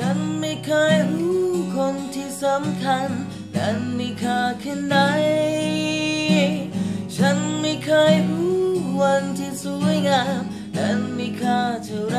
ฉันไม่เคยรู้คนที่สำคัญ นั้นมีค่าแค่ไหน ฉันไม่เคยรู้วันที่สวยงาม นั้นมีค่าเท่าไร